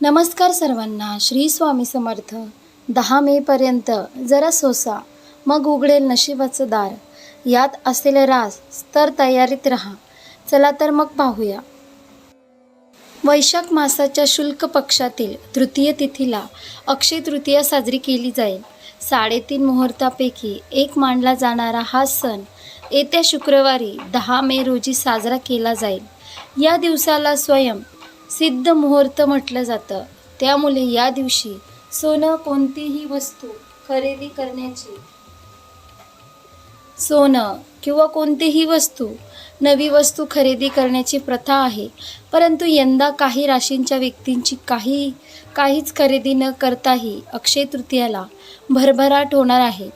नमस्कार सर्वांना श्री स्वामी समर्थ. दहा मेपर्यंत जरा सोसा मग उघडेल नशिबाचं दार. यात असेल रास तर तयारीत राहा. चला तर मग पाहूया. वैशाख मासाच्या शुल्क पक्षातील तृतीय तिथीला अक्षय तृतीया साजरी केली जाईल. साडेतीन मुहूर्तापैकी एक मानला जाणारा हा सण येत्या शुक्रवारी दहा मे रोजी साजरा केला जाईल. या दिवसाला स्वयं सिद्ध मुहूर्त म्हटलं जातं. त्यामुळे या दिवशी सोनं कोणतीही वस्तू खरेदी करण्याची सोनं किंवा कोणतीही वस्तू नवी वस्तू खरेदी करण्याची प्रथा आहे. परंतु यंदा काही राशींच्या व्यक्तींची काही काहीच खरेदी न करताही अक्षय तृतीयाला भरभराट होणार आहे.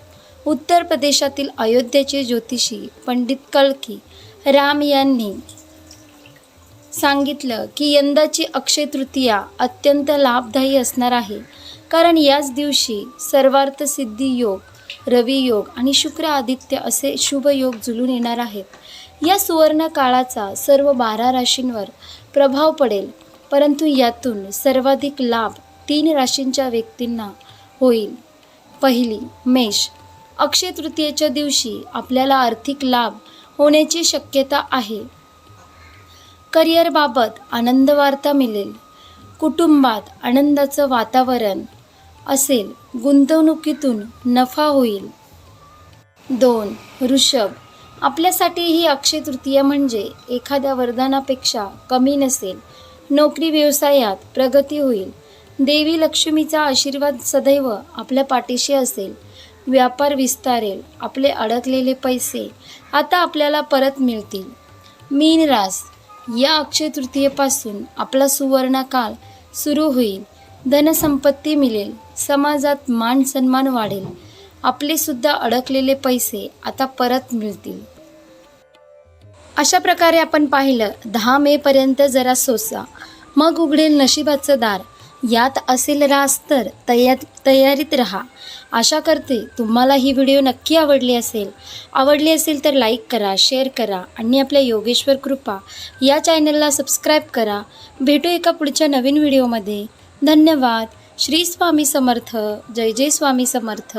उत्तर प्रदेशातील अयोध्येचे ज्योतिषी पंडित कळकी राम यांनी सांगितलं की यंदाची अक्षय तृतीया अत्यंत लाभदायी असणार आहे. कारण याच दिवशी सर्वार्थ सिद्धी योग रवी योग आणि शुक्र आदित्य असे शुभ योग जुलून येणार आहेत. या सुवर्ण काळाचा सर्व बारा राशींवर प्रभाव पडेल. परंतु यातून सर्वाधिक लाभ तीन राशींच्या व्यक्तींना होईल. पहिली मेष. अक्षय तृतीयेच्या दिवशी आपल्याला आर्थिक लाभ होण्याची शक्यता आहे. करिअरबाबत आनंदवार्ता मिळेल. कुटुंबात आनंदाचं वातावरण असेल गुंतवणुकीतून नफा होईल. दोन ऋषभ. आपल्यासाठी ही अक्षय तृतीया म्हणजे एखाद्या वरदानापेक्षा कमी नसेल. नोकरी व्यवसायात प्रगती होईल. देवी लक्ष्मीचा आशीर्वाद सदैव आपल्या पाठीशी असेल. व्यापार विस्तारेल आपले अडकलेले पैसे आता आपल्याला परत मिळतील. मीन रास या अक्षय तृतीयेपासून आपला सुवर्णकाल सुरू होईल. धनसंपत्ती मिळेल. समाजात मान सन्मान वाढेल. आपले सुद्धा अडकलेले पैसे आता परत मिळतील. अशा प्रकारे आपण पाहिलं दहा मेपर्यंत जरा सोसा. मग उघडेल नशिबाचं दार. यात असेल रास तर तया तयारीत राहा. आशा करते तुम्हाला ही व्हिडिओ नक्की आवडली असेल. आवडली असेल तर लाईक करा शेअर करा आणि आपल्या योगेश्वर कृपा या चॅनलला सबस्क्राईब करा. भेटू एका पुढच्या नवीन व्हिडिओमध्ये. धन्यवाद. श्री स्वामी समर्थ. जय जय स्वामी समर्थ.